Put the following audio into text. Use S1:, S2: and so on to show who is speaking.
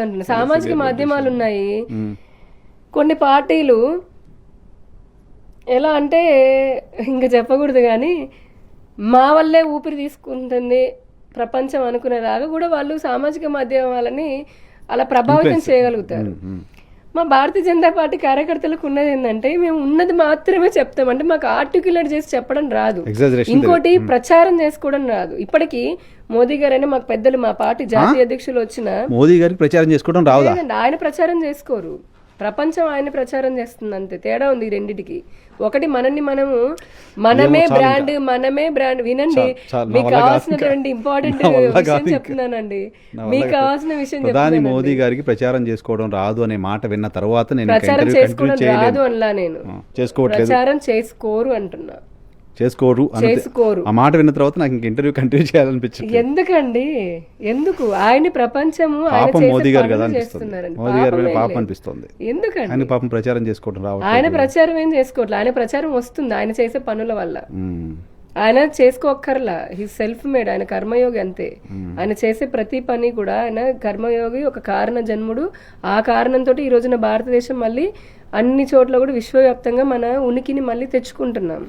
S1: అంటున్నా. సామాజిక మాధ్యమాలు ఉన్నాయి. కొన్ని పార్టీలు ఎలా అంటే ఇంకా చెప్పకూడదు కానీ మా వల్లే ఊపిరి తీసుకుంటుంది ప్రపంచం అనుకునేలాగా కూడా వాళ్ళు సామాజిక మాధ్యమాలని అలా ప్రభావితం చేయగలుగుతారు. మా భారతీయ జనతా పార్టీ కార్యకర్తలకు ఉన్నది ఏంటంటే మేము ఉన్నది మాత్రమే చెప్తాం. అంటే మాకు ఆర్టికులేట్ చేసి చెప్పడం రాదు. ఇంకోటి ప్రచారం చేసుకోవడం రాదు. ఇప్పటికీ మోదీ గారైనా మాకు పెద్దలు మా పార్టీ జాతీయ అధ్యక్షులు వచ్చిన
S2: మోదీ గారికి ప్రచారం చేసుకోవడం
S1: లేదండి ఆయన ప్రచారం చేసుకోరు. ప్రపంచం ఆయన ప్రచారం చేస్తుంది అంతే తేడా ఉంది రెండిటికి. ఒకటి మనల్ని మనము మనమే బ్రాండ్ మనమే బ్రాండ్. వినండి మీకు కావాల్సినటువంటి ఇంపార్టెంట్ విషయం. చెప్తున్నానండి. మీకు. కావాల్సిన విషయం
S2: ప్రధాని మోదీ గారికి ప్రచారం చేసుకోవడం రాదు అనే మాట విన్న తర్వాత నేను
S1: ప్రచారం చేసుకోవడం రాదు అనలా నేను. ప్రచారం చేసుకోరు అంటున్నా.
S2: చేసుకోరు.
S1: చేసుకోరు.
S2: ఆ మాట విన్న తర్వాత నాకు ఇంక ఇంటర్వ్యూ కంటిన్యూ చేయాలనిపించింది.
S1: ఎందుకండి? ఎందుకు? ఆయన ప్రపంచము ఆయన
S2: పాపం మోదీ గారు కదా అనిపిస్తుంది. మోదీ గారి
S1: పాపం.
S2: అనిపిస్తుంది.
S1: ఎందుకండి?
S2: ఆయన పాపం ప్రచారం చేసుకోవడం రావట్లేదు.
S1: ఆయన ప్రచారం ఏం చేసుకోవట్లే ఆయన ప్రచారం వస్తుంది ఆయన చేసే పనుల వల్ల. ఆయన చేసుకోక్కర్లా. హీ సెల్ఫ్ మేడ్ ఆయన కర్మయోగి అంతే. ఆయన చేసే ప్రతి పని కూడా ఆయన కర్మయోగి ఒక కారణ జన్ముడు. ఆ కారణంతో ఈ రోజున భారతదేశం మళ్ళీ అన్ని చోట్ల కూడా విశ్వవ్యాప్తంగా మన ఉనికిని మళ్ళీ తెచ్చుకుంటున్నాం.